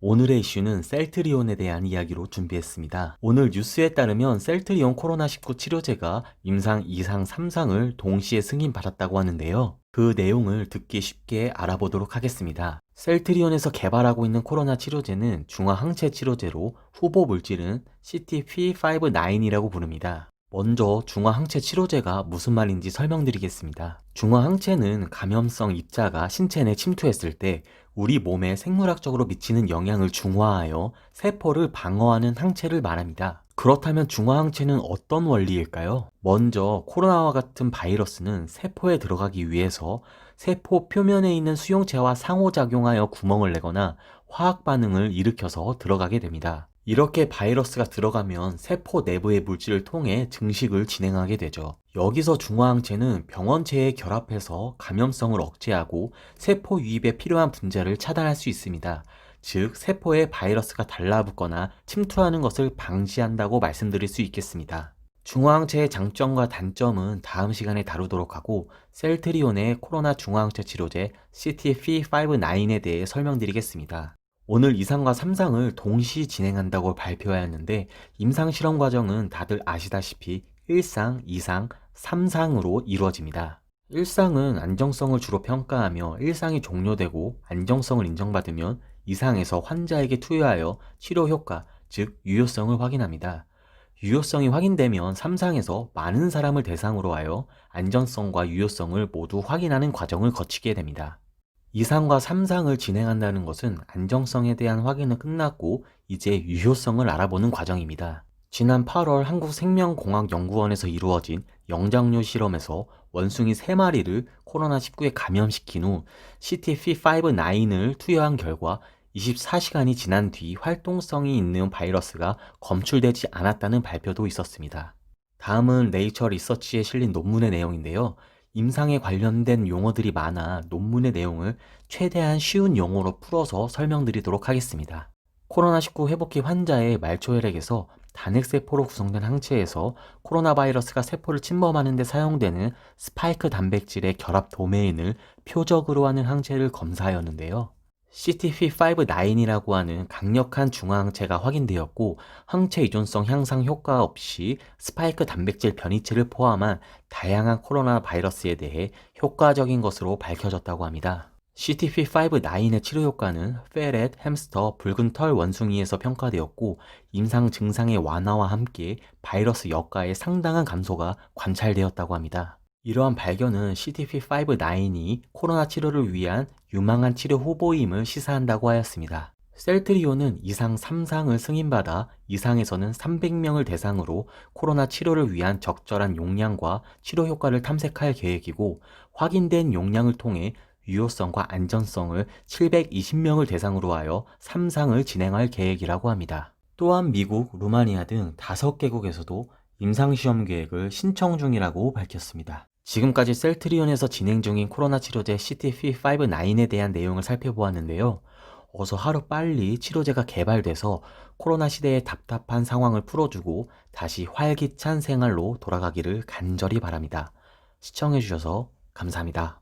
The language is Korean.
오늘의 이슈는 셀트리온에 대한 이야기로 준비했습니다. 오늘 뉴스에 따르면 셀트리온 코로나19 치료제가 임상 2상 3상을 동시에 승인받았다고 하는데요. 그 내용을 듣기 쉽게 알아보도록 하겠습니다. 셀트리온에서 개발하고 있는 코로나 치료제는 중화항체 치료제로 후보 물질은 CTP59이라고 부릅니다. 먼저 중화항체 치료제가 무슨 말인지 설명드리겠습니다. 중화항체는 감염성 입자가 신체 내 침투했을 때 우리 몸에 생물학적으로 미치는 영향을 중화하여 세포를 방어하는 항체를 말합니다. 그렇다면 중화항체는 어떤 원리일까요? 먼저 코로나와 같은 바이러스는 세포에 들어가기 위해서 세포 표면에 있는 수용체와 상호작용하여 구멍을 내거나 화학 반응을 일으켜서 들어가게 됩니다. 이렇게 바이러스가 들어가면 세포 내부의 물질을 통해 증식을 진행하게 되죠. 여기서 중화항체는 병원체에 결합해서 감염성을 억제하고 세포 유입에 필요한 분자를 차단할 수 있습니다. 즉, 세포에 바이러스가 달라붙거나 침투하는 것을 방지한다고 말씀드릴 수 있겠습니다. 중화항체의 장점과 단점은 다음 시간에 다루도록 하고 셀트리온의 코로나 중화항체 치료제 CTP59에 대해 설명드리겠습니다. 오늘 2상과 3상을 동시 진행한다고 발표하였는데 임상 실험 과정은 다들 아시다시피 1상, 2상, 3상으로 이루어집니다. 1상은 안정성을 주로 평가하며 1상이 종료되고 안정성을 인정받으면 2상에서 환자에게 투여하여 치료 효과, 즉 유효성을 확인합니다. 유효성이 확인되면 3상에서 많은 사람을 대상으로 하여 안전성과 유효성을 모두 확인하는 과정을 거치게 됩니다. 2상과 3상을 진행한다는 것은 안정성에 대한 확인은 끝났고 이제 유효성을 알아보는 과정입니다. 지난 8월 한국생명공학연구원에서 이루어진 영장류 실험에서 원숭이 3마리를 코로나19에 감염시킨 후 CTP59을 투여한 결과 24시간이 지난 뒤 활동성이 있는 바이러스가 검출되지 않았다는 발표도 있었습니다. 다음은 네이처 리서치에 실린 논문의 내용인데요. 임상에 관련된 용어들이 많아 논문의 내용을 최대한 쉬운 용어로 풀어서 설명드리도록 하겠습니다. 코로나19 회복기 환자의 말초 혈액에서 단핵세포로 구성된 항체에서 코로나 바이러스가 세포를 침범하는 데 사용되는 스파이크 단백질의 결합 도메인을 표적으로 하는 항체를 검사하였는데요. CTP59이라고 하는 강력한 중화항체가 확인되었고 항체 이존성 향상 효과 없이 스파이크 단백질 변이체를 포함한 다양한 코로나 바이러스에 대해 효과적인 것으로 밝혀졌다고 합니다. CTP59의 치료 효과는 페렛, 햄스터, 붉은 털 원숭이에서 평가되었고 임상 증상의 완화와 함께 바이러스 역가의 상당한 감소가 관찰되었다고 합니다. 이러한 발견은 CTP59이 코로나 치료를 위한 유망한 치료 후보임을 시사한다고 하였습니다. 셀트리온은 2상 3상을 승인받아 2상에서는 300명을 대상으로 코로나 치료를 위한 적절한 용량과 치료 효과를 탐색할 계획이고 확인된 용량을 통해 유효성과 안전성을 720명을 대상으로 하여 3상을 진행할 계획이라고 합니다. 또한 미국, 루마니아 등 5개국에서도 임상시험 계획을 신청 중이라고 밝혔습니다. 지금까지 셀트리온에서 진행 중인 코로나 치료제 CTP59에 대한 내용을 살펴보았는데요. 어서 하루 빨리 치료제가 개발돼서 코로나 시대의 답답한 상황을 풀어주고 다시 활기찬 생활로 돌아가기를 간절히 바랍니다. 시청해주셔서 감사합니다.